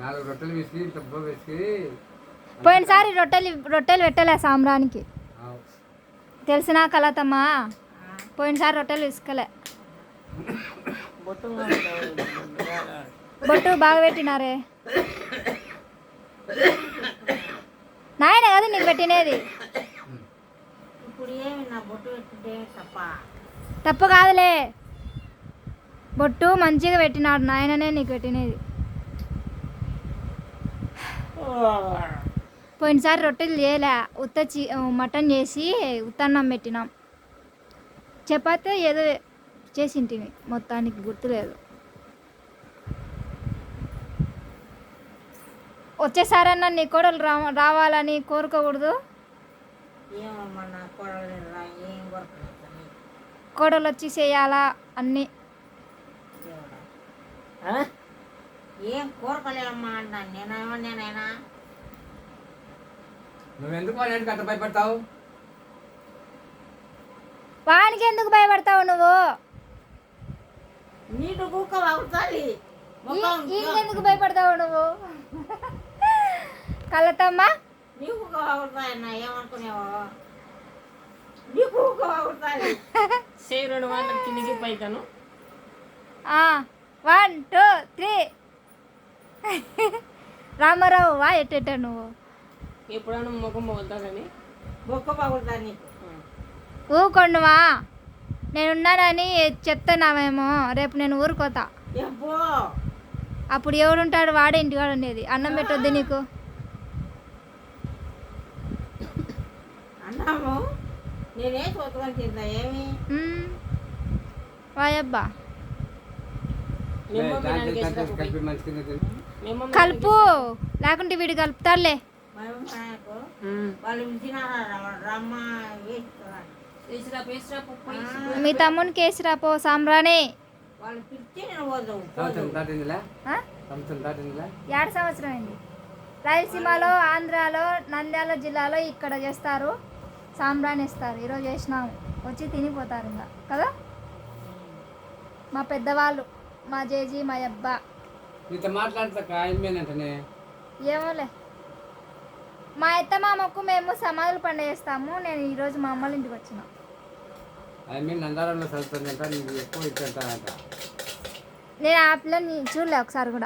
నాలుగు రొట్టెలు వేసి తప్ప వేసి. పోయినసారి రొట్టెలు రొట్టెలు పెట్టలే సాంబ్రానికి. తెలిసిన కలతమ్మా. పోయినసారి రొట్టెలు ఇసుకలే. బొట్టు బాగా పెట్టినారే. నాయన కదా నీకు పెట్టినది? తప్పు కాదులే. బొట్టు మంచిగా పెట్టినాడు. నాయననే నీకు పెట్టినది. పోయినసారి రొట్టెలు చేయలే. ఉత్త చి మటన్ చేసి ఉత్తన్నం పెట్టినాం. చపాతి ఏదో చేసింటివి మొత్తానికి గుర్తులేదు. వచ్చేసారన్నా నీ కోడలు రా రావాలని కోరుకోకూడదు? కోడలు వచ్చి చేయాలా అన్నీ? ఏం కోరకలేమ్మా అంటాను నేనేమో నేనైనా? నువ్వు ఎందుకు వాళ్ళ ఇంటికి అంత భయపడతావు? వానికి ఎందుకు భయపడతావు నువ్వు? నీటు కుక్క అవుతుంది ఇంకెందుకు భయపడతావు నువ్వు? కలతమ్మా నీ కుక్క అవుతాయన్నా ఏమనుకునేవో? నీ కుక్క అవుతుంది సేవ్ రెండు వందల కిందికి పైతాను వన్ టూ త్రీ. రామారావు వా ఎట్టెట్ట నువ్వు? ఎప్పుడైనా ముఖం పోతాదని బొక్క పగులుతుంది నీకు ఊకొండువా నేనున్నానని చెప్తున్నావేమో. రేపు నేను ఊరుకోతా. ఎబ్బో! అప్పుడు ఎవడుంటాడు? వాడే ఇంటికాడ ఉండేది. అన్నం పెట్టొద్దు నీకు. అన్నాము. నేనేం చూసుకొని తిందా ఏమి. వాయబ్బా కలిపి మంచిగా తిను. మేము కలుపు. లేకుంటే వీడు కలుపుతారులే మీ దాటిందిలే? ఆ? సంవత్సరం దాటిందిలే? ఏడు సంవత్సరం అయింది. రాయలసీమలో ఆంధ్రాలో నంద్యాల జిల్లాలో ఇక్కడ చేస్తారు. సాంబ్రాణి ఇస్తారు ఈరోజు చేసినాము. వచ్చి తినిపోతారు ఇంకా. కదా? మా పెద్దవాళ్ళు. మా జేజీ మా అబ్బా. నీతో మాట్లాడతాక ఆయన మేనంటనే ఏమోలే. మా అత్త మామకు మేము సమాధులు పండుగ చేస్తాము నేను ఈరోజు మా అమ్మల ఇంటికి వచ్చిన. ఆయన మీద నందారంలో చదువుతుందంట నీకు ఎక్కువ ఇచ్చంట నేను ఆ పిల్లని చూడలే ఒకసారి కూడా.